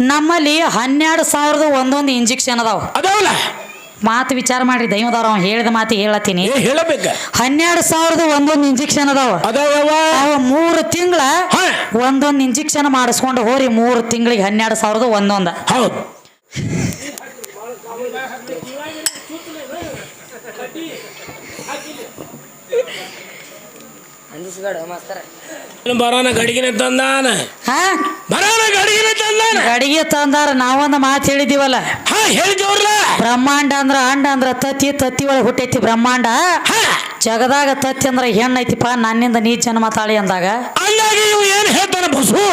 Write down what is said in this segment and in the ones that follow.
ನಮ್ಮಲ್ಲಿ ಹನ್ನೆರಡು ಸಾವಿರದ ಒಂದೊಂದು ಇಂಜೆಕ್ಷನ್ ಅದಾವ. ಅದಾವಲ್ಲ? ಮಾತು ವಿಚಾರ ಮಾಡ್ರಿ ದೈವದಾರ ಅವ ಹೇಳಿದ ಮಾತು ಹೇಳತ್ತೀನಿ. ಹೇಳಬೇಕ? ಹನ್ನೆರಡು ಸಾವಿರದ ಒಂದೊಂದು ಇಂಜೆಕ್ಷನ್ ಅದಾವ. ಅದಾವ ಅವ ಮೂರು ತಿಂಗಳ. ಒಂದೊಂದು ಇಂಜೆಕ್ಷನ್ ಮಾಡಿಸ್ಕೊಂಡು ಹೋರಿ ಮೂರು ತಿಂಗಳಿಗೆ ಹನ್ನೆರಡು ಸಾವಿರದ ಒಂದೊಂದು. ಹೌದು. ಬರೋಣ ಗಡಿಗಿನ ತಂದಾನ. ಹಾ? ಬರೋಣ ಗಡಿಗಿನ ತಂದಾನ. ಅಡಿಗೆ ತಂದಾರ ನಾವೊಂದು ಮಾತು ಹೇಳಿದೀವಲ್ಲ. ಹಾ ಹೇಳಿದವ್ರಲ್ಲ. ಬ್ರಹ್ಮಾಂಡ ಅಂದ್ರ ಅಂಡ ಅಂದ್ರ ತತ್ತಿ ತತ್ತಿ ಒಳಗೆ ಹುಟ್ಟೈತಿ ಬ್ರಹ್ಮಾಂಡ. ಹಾ. ಜಗದಾಗ ತತ್ತಿ ಅಂದ್ರ ಹೆಣ್ಣೈತಿಪ್ಪ ನನ್ನಿಂದ ನೀ ಜನ್ಮ ತಾಳಿ ಅಂದಾಗ. ಅಂದಾಗಿ ಇವ್ ಏನ್ ಹೇಳ್ತಾನ ಬಸ್ಸು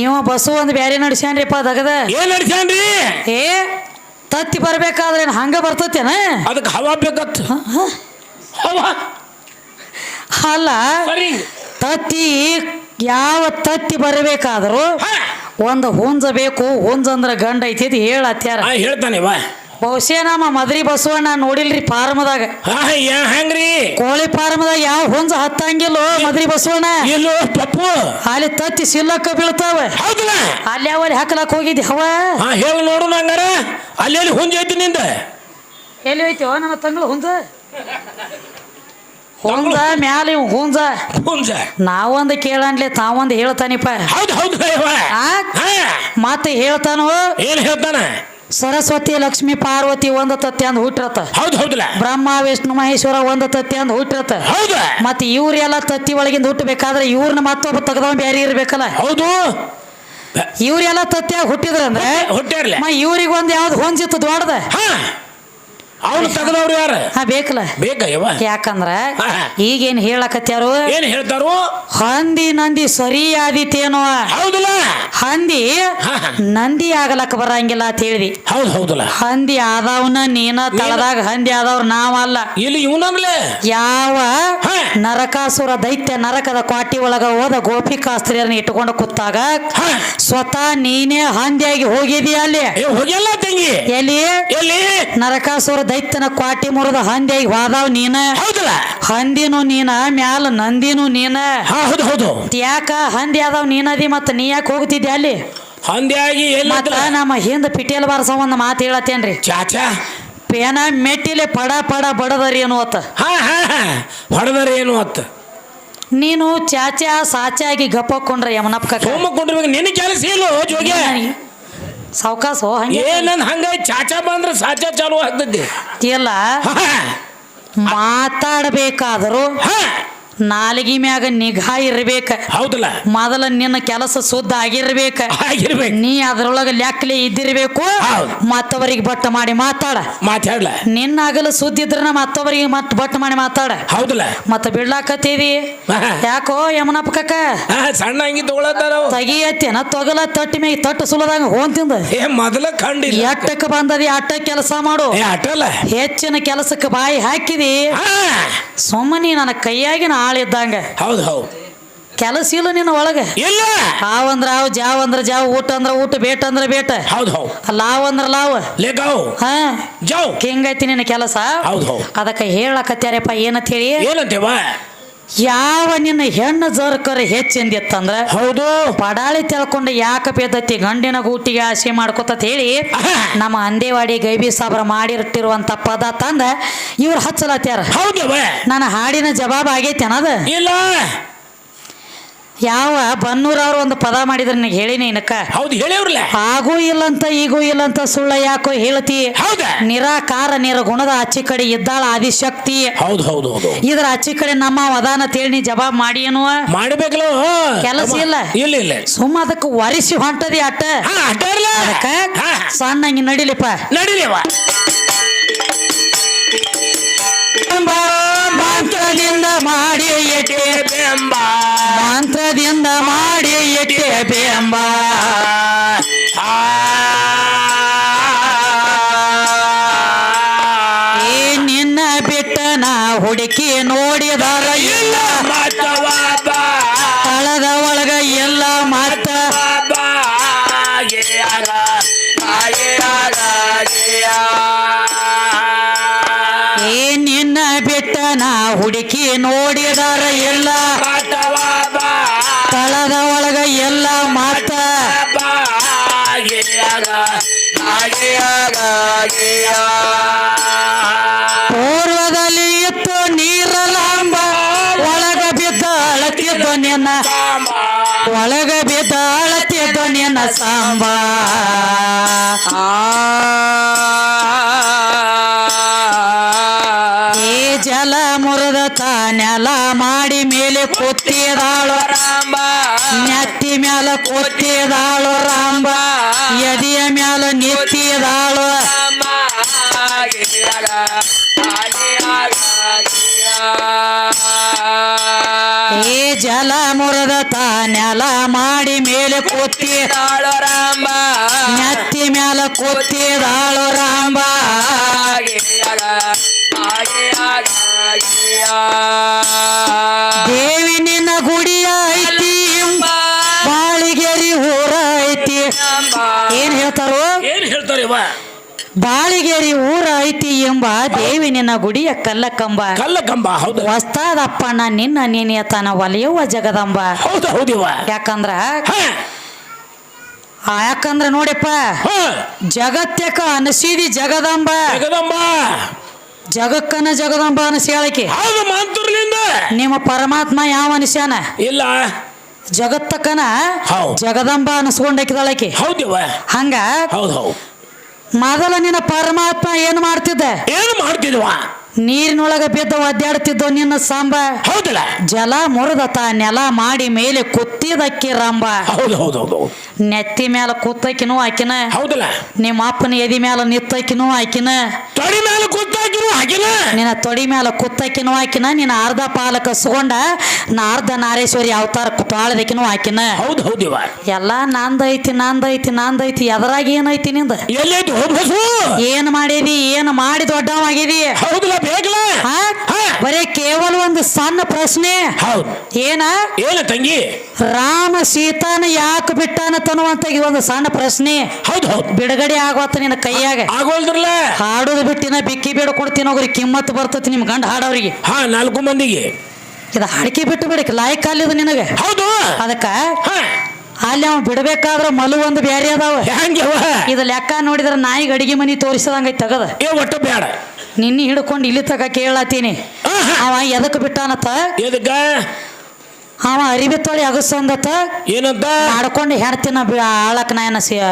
ಇವ ಬಸ್ಸು ಒಂದು ಬ್ಯಾರೆ ನಡೆಸ್ಯಾನ್ರಿಪ್ಪ ದಗದ. ಏನ್ ನಡ್ಸ್ಯಾನ್ರಿ? ಏ ತತ್ತಿ ಬರ್ಬೇಕಾದ್ರೆ ಏನ್ ಹಂಗ ಬರ್ತತೇನ? ಅದಕ್ಕೆ ಹವಾ ಬೇಕತ್. ಹವಾ. ಅಲ್ಲ ಸರಿ. ತತ್ತಿ ಯಾವ ತತ್ತಿ ಬರಬೇಕಾದರೂ ಒಂದು ಹುಂಜ ಬೇಕು ಹುಂಜ ಅಂದ್ರೆ ಗಂಡ ಐತಿ ಅಂತ ಹೇಳತ್ಯಾರ ಹೇಳ್ತಾನೆ ಬಾ. ಬಹುಶಃ ನಮ್ಮ ಮದ್ರಿ ಬಸವಣ್ಣ ನೋಡಿಲ್ರಿ ಫಾರ್ಮದಾಗ. ಹಾ ಯಾ ಹೆಂಗ್ರಿ? ಕೋಳಿ ಫಾರ್ಮದಾಗ ಯಾವ ಹುಂಜ ಹತ್ತಂಗಿಲ್ಲೋ ಮದ್ರಿ ಬಸವಣ್ಣ. ಇಲ್ಲೋ ಪಪ್ಪು. ಅಲ್ಲಿ ತತ್ತಿ ಸಿಲ್ಲಕ್ಕ ಬೀಳ್ತಾವ. ಹೌದಲ್ಲ? ಅಲ್ಲಿ ಅವಲ್ಲಿ ಹಾಕಲಕ್ ಹೋಗಿದ್ದಿ ಹವ? ಹಾ ಹೇಳಿ ನೋಡು ಹಂಗಾರ ಅಲ್ಲಿ ಎಲ್ಲಿ ಹುಂಜ ಐತಿ ನಿಂದ. ಎಲ್ಲಿ ಐತಿ ನನ್ನ ತಂಗಳು ಹುಂಜ? ಹುಂಜ ಮ್ಯಾಲ ಇವ್ ಹುಂಜ. ಹುಂಜ. ನಾವೊಂದು ಕೇಳನ್ಲಿ ತಾವೊಂದು ಹೇಳ್ತಾನಿಪ್ಪ. ಹೌದು ಹೌದು ಮತ್ತೆ ಹೇಳ್ತಾನು? ಏನ್ ಹೇಳ್ತಾನ? ಸರಸ್ವತಿ ಲಕ್ಷ್ಮಿ ಪಾರ್ವತಿ ಒಂದ ತತ್ತಿ ಅಂದ್ ಹುಟ್ಟಿರತ್ತ ಹೌದು ಹೌದಲ್ಲ ಬ್ರಹ್ಮ ವಿಷ್ಣು ಮಹೇಶ್ವರ ಒಂದ ತತ್ತಿ ಅಂದ್ ಹುಟ್ಟಿರತ್ತ ಹೌದು. ಮತ್ತೆ ಇವ್ರೆಲ್ಲ ತತ್ತಿ ಒಳಗಿಂದ ಹುಟ್ಟಬೇಕಾದ್ರೆ ಇವ್ರನ್ನ ಮತ್ತೊಬ್ಬ ತೆಗ್ದವ ಬ್ಯಾರಿ ಇರ್ಬೇಕಲ್ಲ. ಹೌದು. ಇವ್ರೆಲ್ಲ ತತ್ತಿಯಾಗ ಹುಟ್ಟಿದ್ರಂದ್ರೆ ಹುಟ್ಟ್ಯಾರ್ಲೆ. ಮ ಇವ್ರಿಗೆ ಒಂದು ಯಾವ್ದು ಹೊಂಜಿತ್ತು ದೊಡ್ಡದ? ಅವನು ತೆಗೆದವ್ರು ಯಾರು? ಹಾ ಬೇಕಲ್ಲ. ಬೇಕ ಯವ್ವ? ಯಾಕಂದ್ರ. ಈಗೇನ್ ಹೇಳಕತ್ಯಾರು? ಏನ್ ಹೇಳ್ತಾರು? ಹಂದಿ ನಂದಿ ಸರಿ ಆದಿತ್ತೇನೋ ಹೌದಲ್ಲ? ಹಂದಿ ನಂದಿ ಆಗಲಕ್ಕ ಬರಂಗಿಲ್ಲ ಅಂತ ಹೇಳಿದಿ. ಹೌದು ಹೌದಲ್ಲ. ಹಂದಿ ಆದವನ ನೀನ ತಳದಾಗ ಹಂದಿ ಆದವ್ರ ನಾವಲ್ಲ. ಇಲ್ಲಿ ಇವನನ್ಲೆ ಯಾವ ನರಕಾಸುರ ದೈತ್ಯ ನರಕದ ಕ್ವಾಟಿ ಒಳಗ ಹೋದ ಗೋಪಿಕಾಸ್ತ್ರೀಯರನ್ನ ಇಟ್ಟುಕೊಂಡು ಕೂತಾಗ. ಸ್ವತಃ ನೀನೇ ಹಂದಿಯಾಗಿ ಹೋಗಿದೀಯ ಅಲ್ಲಿ? ಹೋಗಿಲ್ಲ ತಂಗಿ. ಎಲ್ಲಿ? ಎಲ್ಲಿ? ನರಕಾಸುರ ದೈತ್ಯನ ಕ್ವಾಟಿ ಮುರಿದ ಹಂದಿಯಾಗಿ ಹೋದಾವ್ ನೀನ ಹೌದಲ್ಲ. ಹಂದಿನೂ ನೀನ ಮ್ಯಾಲ ನಂದಿನೂ ನೀನ. ಹೌದು ಹೌದು. ಯಾಕ ಹಂದಿ ಆದವ್ ನೀನದಿ ಮತ್ತ ನೀ ಯಾಕೆ ಹೋಗ್ತಿದ್ದೆ ಅಲ್ಲಿ? ಹಂದಿಯಾಗಿ ಮತ್ತ ನಮ್ಮ ಹಿಂದ ಪಿಟೇಲ್ ಬಾರಸ ಒಂದು ಮಾತು ಹೇಳತ್ತೇನ್ರಿ? ಚಾಚಾ. ಪೇನ ಮೆಟ್ಟಿಲೆ ಪಡ ಪಡ ಬಡದರಿ ಅನ್ನುವತ್ತ. ಹಾ ಹಾ ಹಾ. ಹೊಡೆದರೆ ಏನು ಅತ್ತ ನೀನು ಚಾಚಾ ಸಾಚಾಗಿ ಗಪ್ಪಕೊಂಡ್ರೆ ಯಮನಪ್ಪ ಕಕ್ಕ ಸೋಮ ಕೊಂಡಿರ್ಬೇಕು. ನಿನ್ನ ಕೆಲಸ ಇಲ್ಲ ಜೋಗ್ಯ ಸಾವ್ಕಾಸು ಹಂಗೆ? ಏನನ್ ಹಂಗ ಚಾಚಾ ಬಂದ್ರ ಸಾಚಾ ಚಾಲು ಆಗ್ತೈತಿ ಇಲ್ಲ ಹಾ. ಮಾತಾಡಬೇಕಾದರೂ ಹಾ. ನಾಲಿಗೆ ಮ್ಯಾಗ ನಿಗಾ ಇರ್ಬೇಕ. ಹೌದಲ್ಲ? ಮೊದಲ ನಿನ್ನ ಕೆಲಸ ಶುದ್ಧ ಆಗಿರ್ಬೇಕ. ಆಗಿರ್ಬೇಕು. ನೀ ಅದ್ರೊಳಗ ಲೆಕ್ಕಲೆ ಇದ್ದಿರ್ಬೇಕು. ಮತ್ತವರಿಗೆ ಬಟ್ಟ ಮಾಡಿ ಮಾತಾಡ. ಮಾತಾಡ್ಲ ನಿನ್ನ ಆಗಲು ಸುದ್ದಿ ಇದ್ರನ ಮತ್ತೊಬ್ಬರಿಗೆ ಮತ್ ಬಟ್ಟ ಮಾಡಿ ಮಾತಾಡ. ಹೌದಲ್ಲ? ಮತ್ತ ಬಿಡ್ಲಾಕತ್ತೀವಿ? ಯಾಕೋ ಯಮನಪ್ಪ ಕಕ್ಕ ಸಣ್ಣ ತಗಿಯತ್ತೆ ನಾ. ತಗಿಯತ್ತೇನ? ತೊಗಲ ತಟ್ಟಿ ಮೇಲೆ ತಟ್ಟು ಸುಲದಂಗ ಹೋನ್ ತಿಂದ. ಏ ಮೊದಲ ಕಂಡಿ ಎಟ್ಟಕ್ಕ ಬಂದದಿ ಅಟ್ಟ ಕೆಲಸ ಮಾಡು. ಹೆಚ್ಚಿನ ಕೆಲಸಕ್ಕೆ ಬಾಯಿ ಹಾಕಿದಿ. ಸುಮ್ಮನಿ ನನ್ನ ಕೈಯಾಗಿನ ಆಳಿದ್ದಂಗ ಹೌದು ಹೌದು. ಕೆಲಸ ಇಲ್ಲ ನಿನ್ನ ಒಳಗೆ. ಇಲ್ಲ. ಹಾವ್ ಅಂದ್ರ ಹಾವ್ ಜಾವ್ ಅಂದ್ರ ಜಾವ್ ಊಟ ಅಂದ್ರ ಊಟ ಬೇಟ ಅಂದ್ರ ಬೇಟ. ಹೌದು ಹೌದು. ಲಾವ್ ಅಂದ್ರ ಲಾವ್. ಲೇಗಾವ್ ಹಾ. ಜಾವ್. ಹಿಂಗೈತಿ ನಿನ್ನ ಕೆಲಸ? ಹೌದು ಹೌದು. ಅದಕ್ಕೆ ಹೇಳಕತ್ಯಾರಪ್ಪ ಏನಂತ ಹೇಳಿ ಏನಂತೇವ? ಯಾವ ನಿನ್ನ ಹೆಣ್ಣು ಜರ್ಕರ್ ಹೆಚ್ಚಿಂದಿತ್ತಂದ್ರ? ಹೌದು. ಪಡಾಳಿ ತಿಳ್ಕೊಂಡು ಯಾಕ ಬೇದತಿ ಗಂಡಿನ ಗೂಟಿಗೆ ಆಸೆ ಮಾಡ್ಕೊತ ಹೇಳಿ. ನಮ್ಮ ಅಂದೇವಾಡಿ ಗೈಬಿ ಸಾಬ್ರ ಮಾಡಿರ್ತಿರುವಂತ ಪದ ತಂದ ಇವ್ರು ಹಚ್ಚಲತ್ತಾರ ಹೌದು ನನ್ನ ಹಾಡಿನ ಜವಾಬ್ ಆಗೈತೆ ಅನ್ನೋದು ಇಲ್ಲ. ಯಾವ ಬನ್ನೂರವ್ರು ಒಂದು ಪದ ಮಾಡಿದ್ರೆ ನನಗೆ ಹೇಳಿ ನೀನಕ್ಕ ಹೌದು ಹೇಳಿವ್ರಲ್ಲ. ಆಗೂ ಇಲ್ಲಂತ ಈಗೂ ಇಲ್ಲಂತ ಸುಳ್ಳ ಯಾಕೋ ಹೇಳ್ತಿ? ಹೌದ. ನಿರಾಕಾರ ನಿರ್ಗುಣದ ಆಚೆ ಕಡೆ ಇದ್ದಾಳ ಆದಿಶಕ್ತಿ. ಹೌದು ಹೌದು ಹೌದು. ಇದ್ರ ಆಚೆ ಕಡೆ ನಮ್ಮ ವದಾನ ತೇಳಿ ನೀ ಜವಾಬ್ ಮಾಡಿ ಏನು? ಮಾಡ್ಬೇಕಲ್ಲ ಕೆಲಸ ಇಲ್ಲ. ಇಲ್ಲ ಇಲ್ಲ. ಸುಮ್ಮ ಅದಕ್ಕೆ ವರಿಸಿ ಹೊಂಟದಿ ಅಟ್ಟ. ಹಾ ಅಡ್ಡಾರ್ಲ ಅದಕ್ಕ ಹಾ. ಸಣ್ಣಂಗಿ ನಡಿಲಿಪ್ಪ. ನಡಿಲಿವ ಮಂತ್ರದಿಂದ ಮಾಡಿ ಎಟ್ಟೆ ಬೆಂಬ. ಮಂತ್ರದಿಂದ ಮಾಡಿ ಎಟ್ಟೆ ಬೆಂಬ ಏ, ನಿನ್ನ ನಾ ಹುಡುಕಿ ನೋಡಿದಾರ ಇಲ್ಲ ಕಳದ ಒಳಗ ಎಲ್ಲ ಮಾತ. ಏ, ನಿನ್ನ ನಾ ಹುಡುಕಿ ನೋಡಿದಾರ ಎಲ್ಲ. ತಳದ ಒಳಗ ಎಲ್ಲ ಮಾತ ಬಾಗಿಯಾಗ ಪೂರ್ವದಲ್ಲಿ ಮಾಡಿ ಮೇಲೆ ಕೂತಿದಾಳು ನೆತ್ತಿ ಮ್ಯಾಲ ಕೊತ್ತಿದಾಳು ರಾಮ. ಎದಿಯ ಮ್ಯಾಲ ನೆತ್ತಿದಾಳು ಈ ಜಲ ಮುರದ ತಾನೆಲ ಮಾಡಿ ಮೇಲೆ ಕೂತಿ. ನೆತ್ತಿ ಮ್ಯಾಲ ಕೂತಿದಾಳು ರಾಂಬ ದೇವಿ ನಿನ್ನ ಗುಡಿಯ ಐತಿ. ಬಾಳಿಗೆರಿ ಊರ ಐತಿ. ಏನ್ ಹೇಳ್ತಾರೋ? ಏನ್ ಹೇಳ್ತಾರೆ ಇವ? ಬಾಳಿಗೆರಿ ಊರ ಐತಿ ಎಂಬ ದೇವಿ ನಿನ್ನ ಗುಡಿಯ ಕಲ್ಲ ಕಂಬ ಕಲ್ಲ ಕಂಬ ಹೌದು ನಿನ್ನ ನಿನ್ನ ನೆನೆಯತನ ಒಲೆಯುವ ಜಗದಂಬ. ಹೌದು ಹೌದಿವ ಯಾಕಂದ್ರ? ಹಾ. ಆ ಯಾಕಂದ್ರ ನೋಡಿಪ್ಪ? ಹ. ಜಗತ್ಯಕ ಅನಸೀದಿ ಜಗದಂಬ. ಜಗದಂಬ. ಜಗಕ್ಕನ ಜಗದಂಬ ಅನಸಿ ಹೇಳಕಿ ಹೌದು ಮಾತುರ್ಲಿಂದ. ನಿಮ್ಮ ಪರಮಾತ್ಮ ಯಾವ ಅನಿಸ್ಯಾನ? ಇಲ್ಲ. ಜಗತ್ತಕನ ಹೌದು. ಜಗದಂಬ ಅನಸ್ಕೊಂಡಾಕಿದಳಕಿ ಹೌದಿವ ಹಂಗ ಹೌದು ಹೌದು. ಮೊದಲ ನಿನ್ನ ಪರಮಾತ್ಮ ಏನು ಮಾಡ್ತಿದ್ದೆ? ಏನು ಮಾಡ್ತಿದ್ವ? ನೀರಿನೊಳಗ ಬಿದ್ದು ಒದ್ದಾಡ್ತಿದ್ದೋ ನಿನ್ನ ಸಾಂಬ? ಹೌದಲ್ಲ. ಜಲ ಮುರಿದತ ನೆಲ ಮಾಡಿ ಮೇಲೆ ಕುತ್ತಿದಕ್ಕಿ ರಂಬ ಹೌದು ಹೌದು ಹೌದು ನೆತ್ತಿ ಮೇಲೆ ಕೂತಕಿನೂ ಆಕಿನ. ಹೌದಲ್ಲ. ನಿಮ್ಮ ಅಪ್ಪನ ಎದಿ ಮ್ಯಾಲ ನಿತ್ತಕಿನೂ ಆಕಿನ. ತೊಡಿ ಮೇಲೆ ಕುತ್ತಾಕಿನೂ ಹಾಕಿನ ನಿನ್ನ ತೊಡಿ ಮ್ಯಾಲ ಕುತ್ತಕಿನೂ ಆಕಿನ. ನಿನ್ನ ಅರ್ಧ ಪಾಲಕ ಸುಗೊಂಡ ನಾ ಅರ್ಧ ನಾರೇಶ್ವರಿ ಅವತಾರ ತಾಳದಕಿನೂ ಆಕಿನ. ಹೌದು ಹೌದಿವ ಎಲ್ಲ ನಾಂದೈತಿ ನಾಂದೈತಿ ನಾಂದೈತಿ. ಎದರಾಗಿ ಏನೈತಿ ನಿಂದ? ಎಲ್ಲೈತಿ ಏನ್ ಮಾಡಿದಿ? ಏನ್ ಮಾಡಿ ದೊಡ್ಡವಾಗಿದಿ ಹೌದಲ್ಲ ಬೇಕಲ್ಲ ಹಾ? ಬರೇ ಕೇವಲ ಒಂದು ಸಣ್ಣ ಪ್ರಶ್ನೆ. ಹೌದು. ಏನ? ಏನ ತಂಗಿ? ರಾಮ ಸೀತಾನ ಯಾಕೆ ಬಿಟ್ಟಾನ ತನ್ನುವಂತ ಈ ಒಂದು ಸಣ್ಣ ಪ್ರಶ್ನೆ. ಹೌದು ಹೌದು. ಬಿಡುಗಡೆ ಆಗೋತ ನಿನ್ನ ಕೈಯಾಗ. ಆಗೋಲ್ದ್ರಲ್ಲ? ಹಾಡೋದು ಬಿಟ್ಟಿನ ಬಿಕ್ಕಿ ಬೇಡ ಕೊಡ್ತೀನಿ ಅವ್ರಿಗೆ ಕಿಮ್ಮತ್ ಬರ್ತೈತಿ ನಿಮ್ ಗಂಡ ಹಾಡೋರಿಗೆ. ಹಾ ನಾಲ್ಕು ಮಂದಿಗೆ. ಇದು ಹಾಡಿಕೆ ಬಿಟ್ಟು ಬಿಡಕ್ಕೆ ಲಾಯಕ್ ಅಲ್ಲಿದ ನಿನಗೆ. ಹೌದು. ಅದಕ್ಕ ಹಾ. ಅಲ್ಲಿ ಅವ್ ಬಿಡ್ಬೇಕಾದ್ರ ಮಲು ಒಂದು ಬ್ಯಾರೆ ಅದಾವ. ಹೆಂಗ್ಯವ ಇದು ಲೆಕ್ಕ ನೋಡಿದ್ರೆ ನಾಯಿಗೆ ಅಡಿಗೆ ಮನಿ ತೋರಿಸದಂಗೈತಿ ತಗದ. ಏ ಒಟ್ಟು ಬೇಡ ನಿನ್ನೆ ಹಿಡ್ಕೊಂಡು ಇಲ್ಲಿ ತಗ ಕೇಳತ್ತೀನಿ. ಅವ ಎದಕ್ಕೆ ಬಿಟ್ಟಾನತ್ತ ಎದಕ್ಕ? ಅವ ಅರಿವಿ ತೊಳಿ ಅಗಸಂದತ್ತ? ಏನಂತ? ಮಾಡ್ಕೊಂಡು ಹೆಣ್ತಿನ ಆಳಕ್ ನಾಯನ ಸಿಟ್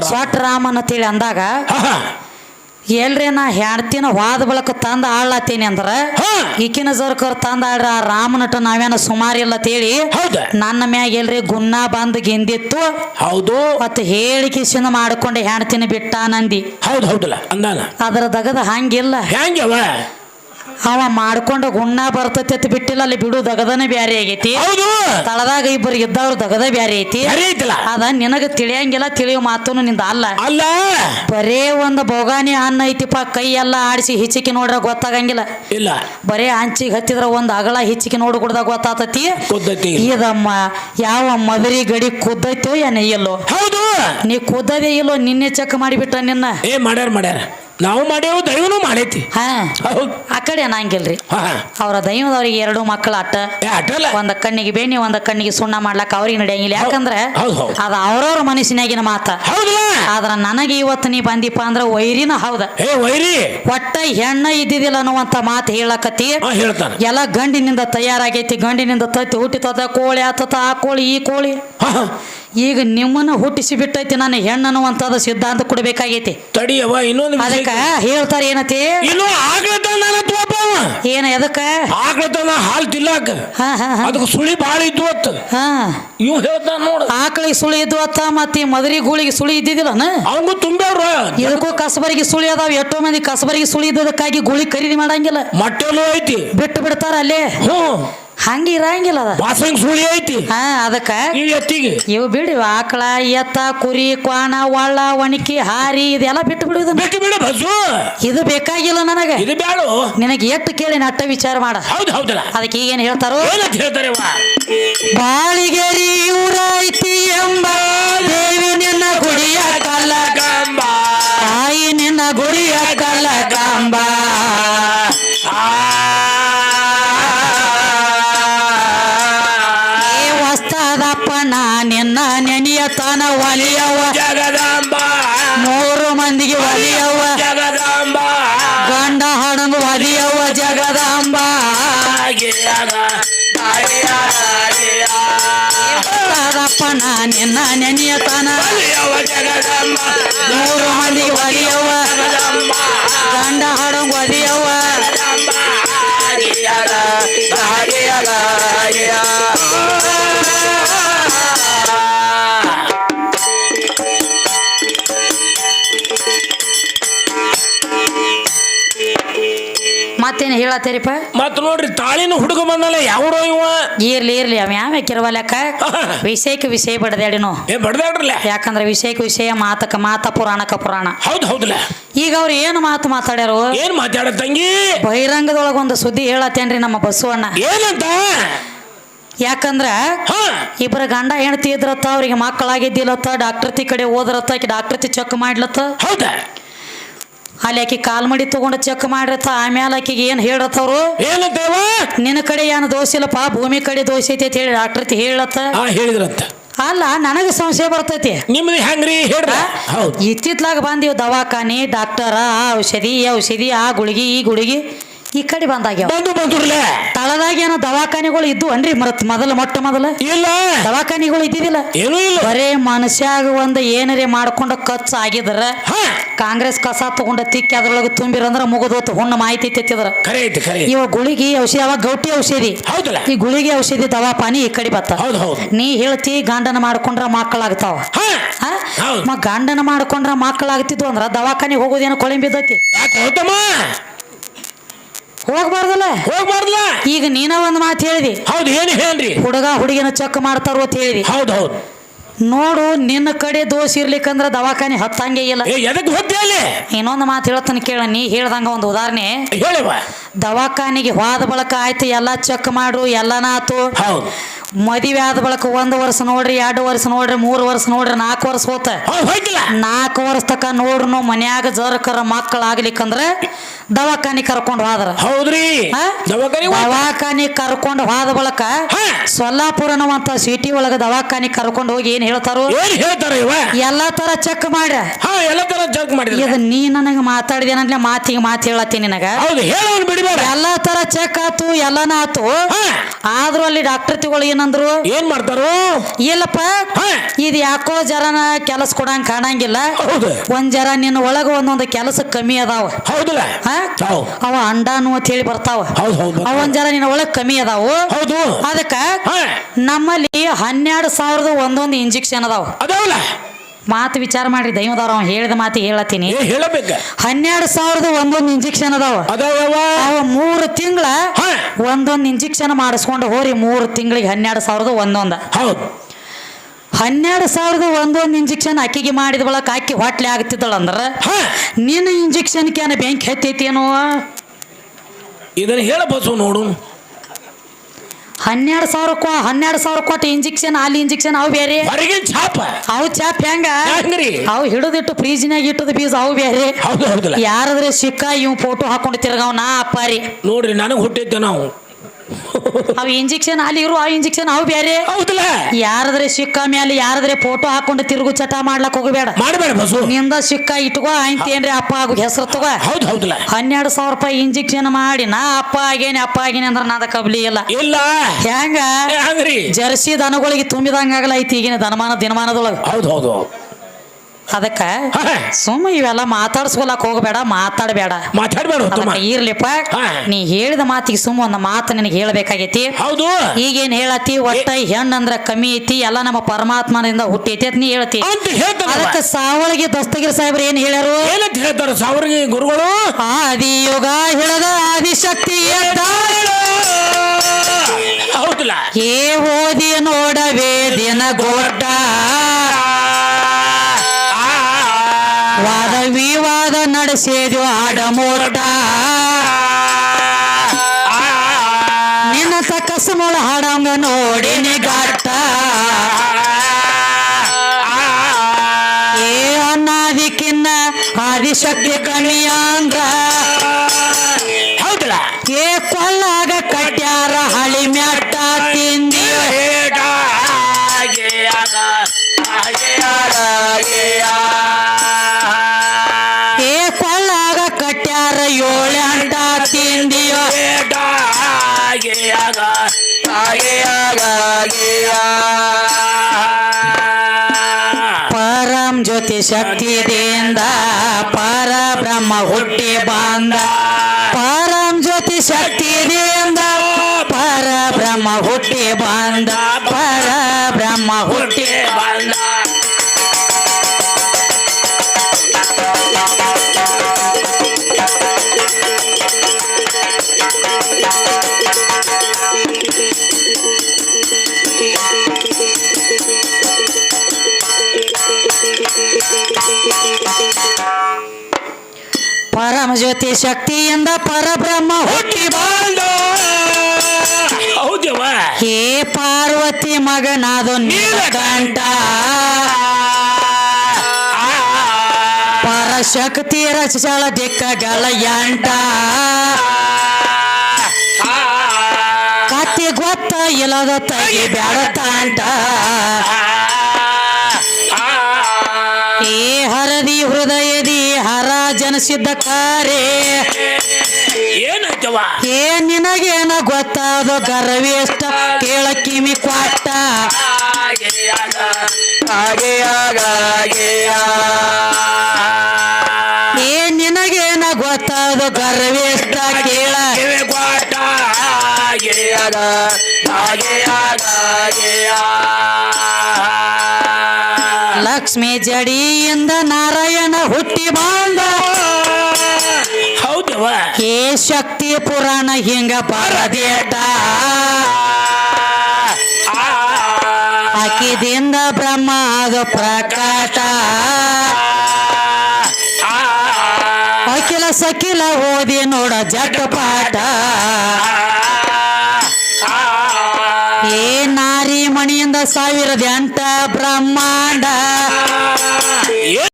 ರಾಮ್ ಅಂತ ರಾಮನ್ ಅಂತೇಳಿ ಅಂದಾಗ ಎಲ್ರಿ ನಾ ಹೆಣ್ತಿನ ವಾದ ಬಳಕ ತಂದ ಆಳ್ಲತ್ತೀನಿ ಅಂದ್ರ. ಈಕಿನ ಜರ್ಕರ್ ತಂದ ಆಡ್ರ ಆ ರಾಮನಟ ನಾವೇನ ಸುಮಾರಿಲ್ಲ ತೇಳಿ ಹೌದ. ನನ್ನ ಮ್ಯಾಗ ಎಲ್ರಿ ಗುನ್ನ ಬಂದ್ ಗೆಂದಿತ್ತು. ಹೌದು. ಮತ್ತ ಕಿಸಿನ ಮಾಡ್ಕೊಂಡು ಹೆಣ್ತಿನ ಬಿಟ್ಟ ನಂದಿ ಹೌದು ಹೌದಲ್ಲ ಅದರ ಅದ್ರ ದಗದ ಹಂಗಿಲ್ಲ. ಹೆಂಗ್ಯವ? ಅವ ಮಾಡ್ಕೊಂಡ ಗುಣ್ಣ ಬರ್ತೈತಿ ಅಂತ ಬಿಟ್ಟಿಲ್ಲ ಅಲ್ಲಿ ಬಿಡು ದಗದನ ಬ್ಯಾರಿ ಆಗೈತಿ. ಹೌದು. ತಳದಾಗ ಇಬ್ಬರು ಇದ್ದವ್ರು ದಗದ ಬ್ಯಾರಿ ಐತಿ. ಸರಿ ಐತಲ್ಲ. ಅದ ನಿನಗ ತಿಳಿಯಂಗಿಲ್ಲ ತಿಳಿಯೋ ಮಾತು ನಿಂದ ಅಲ್ಲ. ಅಲ್ಲ. ಬರೇ ಒಂದು ಬೋಗಾನಿ ಅನ್ನ ಐತಿಪ್ಪ ಕೈ ಎಲ್ಲ ಆಡಿಸಿ ಹಿಚಕಿ ನೋಡ್ರ ಗೊತ್ತಾಗಂಗಿಲ್ಲ. ಇಲ್ಲ. ಬರೇ ಹಂಚಿಗೆ ಹತ್ತಿದ್ರ ಒಂದು ಅಗಳ ಹಿಚಕಿ ನೋಡಿ ಕುಡ್ದಾಗ ಗೊತ್ತಾತತಿ. ಕುದ್ದೈತಿ. ಇದಮ್ಮ ಯಾವ ಮದರಿ ಗಡಿ ಕುದ್ದೈತೋ ಏನ ಇಲ್ಲೋ. ಹೌದು. ನೀ ಕುದ್ದದೇ ಇಲ್ಲೋ ನಿನ್ನೆ ಚೆಕ್ ಮಾಡಿಬಿಟ್ಟ ನಿನ್ನ. ಏ ಮಾಡ್ಯಾರ ಮಾಡ್ಯಾರ. ನಾವು ಮಾಡೇವು ದೈವನು ಮಾಡೈತಿ. ಹಾ. ಹೌದು. ಆ ಕಡೆ ಅನ್ನಂಗಿಲ್ರಿ. ಹಾ. ಅವರ ದೈವದವ್ರಿಗೆ ಎರಡು ಮಕ್ಕಳ ಅಟ್ಟ ಏ ಒಂದ ಕಣ್ಣಿಗೆ ಬೇನಿ ಒಂದ ಕಣ್ಣಿಗೆ ಸುಣ್ಣ ಮಾಡ್ಲಾಕ ಅವ್ರಿಗೆ ನಡೆಯಂಗಿಲ್ಲ. ಯಾಕಂದ್ರೆ ಹೌದ್ ಹೌದ್. ಅದ ಅವ್ರವ್ರ ಮನಸ್ಸಿನಾಗಿನ ಮಾತ. ಹೌದಲ್ಲ ಆದ್ರ ನನಗೆ ಇವತ್ತು ನೀ ಬಂದಿಪ್ಪ ಅಂದ್ರ ವೈರಿನ ಹೌದ. ಏ ವೈರಿ. ಒಟ್ಟ ಹೆಣ್ಣ ಇದ್ದಿದಿಲ್ಲ ಅನ್ನುವಂತ ಮಾತು ಹೇಳಕತ್ತಿ. ಹಾ ಹೇಳ್ತಾನ. ಎಲ್ಲ ಗಂಡಿನಿಂದ ತಯಾರಾಗೈತಿ. ಗಂಡಿನಿಂದ ತತ್ತಿ ಹುಟ್ಟಿತದ ಕೋಳಿ ಆತತ ಆ ಕೋಳಿ ಈ ಕೋಳಿ. ಹಾ ಹಾ. ಈಗ ನಿಮ್ಮನ್ನು ಹುಟ್ಟಿಸಿ ಬಿಟ್ಟೈತಿ ನಾನು ಹೆಣ್ಣನ್ನು ಅಂತ ಸಿದ್ಧಾಂತ ಕೊಡಬೇಕಾಗೈತಿ. ತಡಿಯವ ಇನ್ನೊಂದು ಅದಕ್ಕ ಹೇಳ್ತಾರ ಏನತಿ ಇನ್ನು. ಏನ ಎದಕ್ಕ? ಆಗ್ಲತ್ತನ ಹಾಲು ತಿಲ್ಲಾಕ ಅದಕ್ಕೆ ಸುಳಿ ಭಾಳ ಇದ್ದು ಅತ್ತ. ಹಾ. ಇವ್ ಹೇಳ್ತಾನ ನೋಡು. ಆಕಳಿಗೆ ಸುಳಿ ಇದ್ದು ಅತ್ತ ಮತ್ತೆ ಮದರಿ ಗೂಳಿಗೆ ಸುಳಿ ಇದ್ದಿದ್ದಿಲ್ಲನ ಅವಂಗೂ ತುಂಬ್ಯಾವ್ರ. ಇದಕ್ಕೂ ಕಸಬರಿಗೆ ಸುಳಿ ಅದಾವ ಎಷ್ಟೋ ಮಂದಿ ಕಸಬರಿಗೆ ಸುಳಿ ಇದ್ದದಕ್ಕಾಗಿ ಗುಳಿ ಖರೀದಿ ಮಾಡಂಗಿಲ್ಲ. ಮಟ್ಟೆಲ್ಲೂ ಐತಿ. ಬಿಟ್ಟು ಬಿಡ್ತಾರ ಅಲ್ಲೇ? ಹ್ಞೂ ಹಂಗ ಇರಂಗಿಲ್ಲ ಅದ. ವಾಸಂಗ ಸುಳಿ ಐತಿ. ಹಾ ಅದಕ್ಕ ಈ ಎತ್ತಿಗೆ. ಇವು ಬಿಡಿ ಆಕಳ ಎತ್ತ ಕುರಿ ಕ್ವಾಣ ಒಳ್ಳ ಒಣಕಿ ಹಾರಿ ಇದೆಲ್ಲ ಬಿಟ್ಟು ಬಿಡು ಬಸ್ಸು ಇದು ಬೇಕಾಗಿಲ್ಲ ನನಗೆ. ಇದು ಬ್ಯಾಡು. ನಿನಗೆ ಎಷ್ಟು ಕೇಳಿ ನಟ್ಟ ವಿಚಾರ ಮಾಡ. ಹೌದು ಹೌದಲ್ಲ. ಅದಕ್ಕೆ ಈಗೇನು ಹೇಳ್ತಾರೋ? ಏನಂತ ಹೇಳ್ತಾರೆ ವಾ ಬಾಳಿಗೆರಿ ಊರೈತಿ ನಿನ್ನ ಹೇಳತ್ತೀರಿಪ್ಪ ಮತ್ ನೋಡ್ರಿ ತಾಳಿನ ಹುಡುಗ ಬಂದಲ್ಲ ಯಾವ ಇವ? ಇರ್ಲಿ ಇರ್ಲಿ ಅವ ಯಾವ ಕಿರವಲಕ್ಕ ವಿಷಯಕ್ಕೆ ವಿಷಯ ಬಡದಾಡಿನು ಏ ಬಡ್ದಾಡ್ರಲ್ಲ. ಯಾಕಂದ್ರೆ ವಿಷಯಕ್ಕೆ ವಿಷಯ ಮಾತಕ ಮಾತ ಪುರಾಣಕ ಪುರಾಣ. ಹೌದು ಹೌದಲ್ಲ ಈಗ ಅವ್ರು ಏನು ಮಾತು ಮಾತಾಡ್ಯಾರು? ಏನ್ ಮಾತಾಡ ತಂಗಿ? ಬಹಿರಂಗದೊಳಗ ಒಂದು ಸುದ್ದಿ ಹೇಳತ್ತೇನ್ರಿ ನಮ್ಮ ಬಸವಣ್ಣ. ಏನಂತ? ಯಾಕಂದ್ರ ಇಬ್ಬರ ಗಂಡ ಹೆಂಡತಿ ಇದ್ರತ್ತ ಅವ್ರಿಗೆ ಮಕ್ಕಳಾಗಿದ್ದಿಲ್ಲತ್ತ ಡಾಕ್ಟರ್ತಿ ಕಡೆ ಹೋದ್ರತ್ತ ಡಾಕ್ಟರ್ ಡಾಕ್ಟರ್ತಿ ಚೆಕ್ ಮಾಡ್ಲತ್ತ. ಹೌದಾ. ಅಲ್ಲಿ ಆಕಿ ಕಾಲ್ ಮಡಿ ತಗೊಂಡು ಚೆಕ್ ಮಾಡಿರತ್ತ ಆಮ್ಯಾಲ ಆಕಿಗೆ ಏನ್ ಹೇಳತ್ತವ್ರು ಏನಂತೇವ ನಿನ್ನ ಕಡೆ ಏನು ದೋಷ ಇಲ್ಲಪ್ಪ ಭೂಮಿ ಕಡೆ ದೋಷ ಐತಿ ಅಂತ ಹೇಳಿ ಡಾಕ್ಟರ್ ಹೇಳತ್ತ. ಹೇಳಿದ್ರಂತ. ಅಲ್ಲ ನನಗೆ ಸಂಶಯ ಬರ್ತೈತಿ. ನಿಮ್ದು ಹೆಂಗ್ರಿ ಹೇಳ್ರ? ಹೌದ್. ಇತ್ತಿತ್ಲಾಗ ಬಂದಿವ್ ದವಾಖಾನಿ ಡಾಕ್ಟರ ಆ ಔಷಧಿ ಈ ಔಷಧಿ ಆ ಗುಳಿಗೆ ಈ ಗುಳಿಗಿ. ಈ ಕಡೆ ಬಂದಾಗ ಬಂದು ಬಂದ್ರಲ್ಲ? ತಳದಾಗ ಏನೋ ದವಾಖಾನೆಗಳು ಇದ್ದು ಅನ್ರಿ ಮರತ್ ಮೊದಲ ಮೊಟ್ಟ ಮೊದಲ. ಇಲ್ಲ. ದವಾಖಾನೆಗಳು ಇದ್ದಿದ್ದಿಲ್ಲ. ಏನೂ ಇಲ್ಲ. ಬರೇ ಮನುಷ್ಯಾಗ ಒಂದು ಏನರೇ ಮಾಡ್ಕೊಂಡ ಖರ್ಚು ಆಗಿದ್ರ ಹಾ. ಕಾಂಗ್ರೆಸ್ ಕಸ ತಗೊಂಡ ತಿಕ್ಕಿ ಅದ್ರೊಳಗೆ ತುಂಬಿರಂದ್ರ ಮುಗಿದೋತು. ಹುಣ್ಣ ಮಾಹಿತಿ ತೆತ್ತಿದ್ರ ಖರೆ ಐತಿ ಖರೆ ಐತಿ. ಇವ ಗುಳಿಗಿ ಔಷಧಿ ಅವಾಗ ಗೌಟಿ ಔಷಧಿ. ಹೌದಲ್ಲ? ಈ ಗುಳಿಗೆ ಔಷಧಿ ದವಾಪಾನಿ ಈ ಕಡೆ ಬತ್ತ. ಹೌದು ಹೌದು. ನೀ ಹೇಳ್ತಿ ಗಂಡನ ಮಾಡ್ಕೊಂಡ್ರ ಮಕ್ಕಳಾಗ್ತಾವ. ಹಾ. ಆ? ಹೌದು. ಮ ಗಂಡನ ಮಾಡ್ಕೊಂಡ್ರ ಮಕ್ಕಳಾಗ್ತಿದ್ವು ಅಂದ್ರ ದವಾಖಾನೆ ಹೋಗೋದೇನೋ ಕೊಳಿಂಬಿದ್ದೈತಿ ಯಾಕೆ ಗೌತಮ? ಹೋಗ್ಬಾರ್ದಲ್ಲ? ಹೋಗ್ಬಾರ್ದಲ್ಲ? ಈಗ ನೀನ ಒಂದ್ ಮಾತು ಹೇಳಿದಿ. ಹೌದು ಏನು ಹೇಳ್ರಿ. ಹುಡುಗ ಹುಡುಗಿನ ಚೆಕ್ ಮಾಡ್ತಾರೋ ಅಂತ ಹೇಳಿದಿ. ಹೌದು ಹೌದು. ನೋಡು ನಿನ್ನ ಕಡೆ ದೋಷ ಇರ್ಲಿಕ್ಕಂದ್ರ ದವಾಖಾನೆ ಹತ್ತಂಗೆ ಇಲ್ಲ. ಏ ಇನ್ನೊಂದು ಮಾತು ಹೇಳ್ತಾನೆ ಕೇಳ ನೀ ಹೇಳ್ದಂಗ ಒಂದು ಉದಾಹರಣೆ. ದವಾಖಾನೆಗೆ ದವಾಖಾನಿಗೆ ಹೋದ ಬಳಕ ಆಯ್ತು ಎಲ್ಲ ಚೆಕ್ ಮಾಡು ಎಲ್ಲನಾತು ಹೌದು. ಮದುವೆ ಆದ ಬಳಕ ಒಂದು ವರ್ಷ ನೋಡ್ರಿ ಎರಡು ವರ್ಷ ನೋಡ್ರಿ ಮೂರು ವರ್ಷ ನೋಡ್ರಿ ನಾಲ್ಕು ವರ್ಷ ಹೋತ. ನಾಲ್ಕು ವರ್ಷ ತಕ ನೋಡ್ರು ಮನ್ಯಾಗ ಜರಕರ ಮಕ್ಕಳಾಗ್ಲಿಕ್ಕಂದ್ರ ದವಾಖಾನಿ ಕರ್ಕೊಂಡು ಹೋದ್ರ. ಹೌದ್ರಿ? ದವಾಖಾನೆ ಕರ್ಕೊಂಡು ಹೋದ ಬಳಕ ಸೊಲ್ಲಾಪುರ ಅನ್ನುವಂತ ಸಿಟಿ ಒಳಗ ದವಾಖಾನಿ ಕರ್ಕೊಂಡು ಹೋಗಿ ಏನ್ ಹೇಳ್ತಾರೋ? ಎಲ್ಲಾ ತರ ಚೆಕ್ ಮಾಡಿದ್ರ. ಇದು ನೀ ನನಗ ಮಾತಾಡಿದೇನಂದ್ರೆ ಮಾತಿಗೆ ಮಾತು ಹೇಳತ್ತೀನಿ ನಿನಗ. ಎಲ್ಲಾ ತರ ಚೆಕ್ ಆತು ಎಲ್ಲಾನ ಆತು. ಆದ್ರೂ ಅಲ್ಲಿ ಡಾಕ್ಟರ್ತಿಗಳು ಏನಂದ್ರು? ಏನ್ ಮಾಡ್ತಾರು? ಇಲ್ಲಪ್ಪ. ಇದು ಯಾಕೋ ಜರನ ಕೆಲಸ ಕೊಡಂಗ್ ಕಾಣಂಗಿಲ್ಲ. ಒಂದ್ ಜರ ನಿನ್ನ ಒಳಗ ಒಂದೊಂದು ಕೆಲಸ ಕಮ್ಮಿ ಅದಾವ. ಹೌದಲ್ಲ. ಅವ ಅಂಡಾನು ಅಂತ ಹೇಳಿ ಬರ್ತಾವ. ಅವನ್ ಜರ ನಿನ್ನ ಒಳಗ್ ಕಮ್ಮಿ ಅದಾವ. ಹೌದು. ಅದಕ್ಕ ನಮ್ಮಲ್ಲಿ ಹನ್ನೆರಡು ಸಾವಿರದ ಒಂದೊಂದು ಇಂಜೆಕ್ಷನ್ ಅದಾವ. ಅದಾವಲ್ಲ. ಮಾತು ವಿಚಾರ ಮಾಡ್ರಿ ದೈವದವ್ರ ಅವ ಹೇಳಿದ ಮಾತು ಹೇಳತ್ತೀನಿ. ಏ ಹೇಳಬೇಕ? ಹನ್ನೆರಡು ಸಾವಿರದ ಒಂದೊಂದು ಇಂಜೆಕ್ಷನ್ ಅದಾವ. ಅದಾವ ಅವ ಮೂರು ತಿಂಗಳ ಹಾ. ಒಂದೊಂದು ಇಂಜೆಕ್ಷನ್ ಮಾಡಿಸ್ಕೊಂಡು ಹೋರಿ ಮೂರು ತಿಂಗಳಿಗೆ ಹನ್ನೆರಡು ಸಾವಿರದ ಒಂದೊಂದು. ಹೌದು. ಹನ್ನೆರಡು ಸಾವಿರದ ಒಂದೊಂದು ಇಂಜೆಕ್ಷನ್ ಅಕ್ಕಿಗೆ ಮಾಡಿದ ಬಳಕ ಅಕ್ಕಿ ಹೊಟ್ಲೆ ಆಗ್ತಿದ್ದಳ ಅಂದ್ರ ಹಾ. ನಿನ್ನ ಇಂಜೆಕ್ಷನ್ ಕ್ಯಾನ ಬೆಂಕಿ ಹತ್ತೈತಿ ಏನೋ? ಇದನ್ನ ಹೇಳ ಬಸು ನೋಡು. ಹನ್ನೆರಡು ಸಾವಿರ ಕೊ ಹನ್ನೆರಡು ಸಾವಿರ ಕೊಟ್ಟು ಇಂಜೆಕ್ಷನ್ ಅಲ್ಲಿ ಇಂಜೆಕ್ಷನ್ ಅವು ಬೇರೆ. ಹೊರಗಿನ ಚಾಪ. ಅವು ಚಾಪ್ ಹೆಂಗ? ಹೆಂಗ್ರಿ ಅವು ಹಿಡಿದಿಟ್ಟು ಫ್ರೀಜ್ನಾಗ ಇಟ್ಟದ ಬೀಜ ಅವು ಬೇರೆ. ಹೌದು ಹೌದಲ್ಲ ಯಾರಾದ್ರೆ ಸಿಕ್ಕ ಇವ್ ಫೋಟೋ ಹಾಕೊಂಡು ತಿರ್ಗಾವ್ ನಾ ಅಪ್ಪಾರಿ. ನೋಡ್ರಿ ನನಗೆ ಹುಟ್ಟಿದ್ದೆ ನಾವು. ಅವು ಇಂಜೆಕ್ಷನ್ ಅಲ್ಲಿ ಇರು ಆ ಇಂಜೆಕ್ಷನ್ ಅವು ಬೇರೆ ಹೌದಲ್ಲ? ಯಾರಾದ್ರೆ ಸಿಕ್ಕ ಮೇಲೆ ಯಾರಾದ್ರೆ ಫೋಟೋ ಹಾಕೊಂಡು ತಿರುಗು ಚಟ ಮಾಡ್ಲಕ್ ಹೋಗಬೇಡ. ಮಾಡಬೇಡ ಬಸು. ನಿಂದ ಸಿಕ್ಕ ಇಟ್ಕೋ ಆಯ್ತೇನ್ರಿ ಅಪ್ಪ ಆಗು ಹೆಸರು ತಗೋ. ಹೌದು ಹೌದಲ್ಲ. ಹನ್ನೆರಡು ಸಾವಿರ ರೂಪಾಯಿ ಇಂಜೆಕ್ಷನ್ ಮಾಡಿ ನಾ ಅಪ್ಪ ಆಗೇನಿ ಅಪ್ಪ ಆಗೇನಿ ಅಂದ್ರೆ ನಾದ ಕಬ್ಲಿ ಇಲ್ಲ. ಇಲ್ಲ. ಹೆಂಗ? ಜರ್ಸಿ ದನಗಳಿಗೆ ತುಂಬಿದಂಗಾಗಲ್ಲ ಐತಿ ಈಗಿನ ದನಮಾನ ದಿನಮಾನದೊಳಗ. ಹೌದು ಹೌದು. ಅದಕ್ಕ. ಸುಮ್ಮ ಇವೆಲ್ಲ ಮಾತಾಡ್ಸ್ಕೊಳಕ್ ಹೋಗಬೇಡ ಮಾತಾಡಬೇಡ. ಮಾತಾಡಬೇಡ ಇರ್ಲಿಪ್ಪ ನೀ ಹೇಳಿದ ಮಾತಿಗೆ ಸುಮ್ಮ ಒಂದು ಮಾತು ನಿನಗೆ ಹೇಳ್ಬೇಕಾಗೈತಿ. ಹೌದು. ಈಗೇನ್ ಹೇಳತಿ ಒಟ್ಟ ಹೆಣ್ಣಂದ್ರ ಕಮ್ಮಿ ಐತಿ ಎಲ್ಲ ನಮ್ಮ ಪರಮಾತ್ಮನಿಂದ ಹುಟ್ಟೈತಿ ಅಂತ ನೀ ಹೇಳ್ತಿ. ಅದಕ್ಕೆ ಸಾವಳಿಗೆ ದಸ್ತಗಿರಿ ಸಾಹೇಬ್ರು ಏನ್ ಹೇಳ್ಯಾರು? ಏನಂತ ಹೇಳ್ತಾರ ಸಾವಿರಿಗೆ ಗುರುಗಳು? ಆದಿಯುಗ ಹೇಳದ ಆದಿಶಕ್ತಿ. ಹೌದಲ್ಲ. ಏ ಓದಿ ನೋಡವೇ ದಿನ ಗೋಟ ವಿವಾದ ಆಡ ಆಡಮೋಟ ಗಾಗಿಯ ಪರಂ ಜ್ಯೋತಿ ಶಕ್ತಿ ದೇಂದ ಪರ ಬ್ರಹ್ಮ ಹುಟ್ಟಿ ಬಾಂದ. ಜ್ಯೋತಿ ಶಕ್ತಿಯಿಂದ ಪರಬ್ರಹ್ಮ ಹುಟ್ಟಿ ಬಾಳು ಹೌದವ ಹೇ ಪಾರ್ವತಿ ಮಗನಾದು ನೀಲಕಂಠ. ಪರಶಕ್ತಿ ರಚಿಸಳ ದಿಕ್ಕಗಳ ಎಂಟ. ಕತ್ತಿ ಗೊತ್ತ ಇಲ್ಲದ ತಗಿ ಬ್ಯಾಡ ತಾಂಟ. ಜನಸಿದ್ದ ಕಾರೇ ಏನಾಯ್ತವ ಏ ನಿನಗೇನ ಗೊತ್ತಾದ? ಗರ್ವೇಷ್ಟ ಕೇಳ ಕಿಮಿ ಕ್ವಾಟ ಏ ನಿನಗೇನ ಗೊತ್ತಾದ? ಗರ್ವೇಷ್ಟ ಕೇಳ. ಲಕ್ಷ್ಮಿ ಜಡಿಯಿಂದ ನಾರಾಯಣ ಹುಟ್ಟಿ ಬಂದ. ಹೌದವ. ಏ ಶಕ್ತಿ ಪುರಾಣ ಹಿಂಗ ಪರದೇಟ ಆಕಿದಿಂದ ಬ್ರಹ್ಮ ಆಗ ಪ್ರಕಾಟ ಅಖಿಲ ಸಕಿಲ ಓದಿ ನೋಡ ಜಟಪಾಟ ಏ ನಾರಿ ಮಣಿಯಿಂದ ಸಾವಿರದ ಎಂಟ ಬ್ರಹ್ಮಾಂಡ.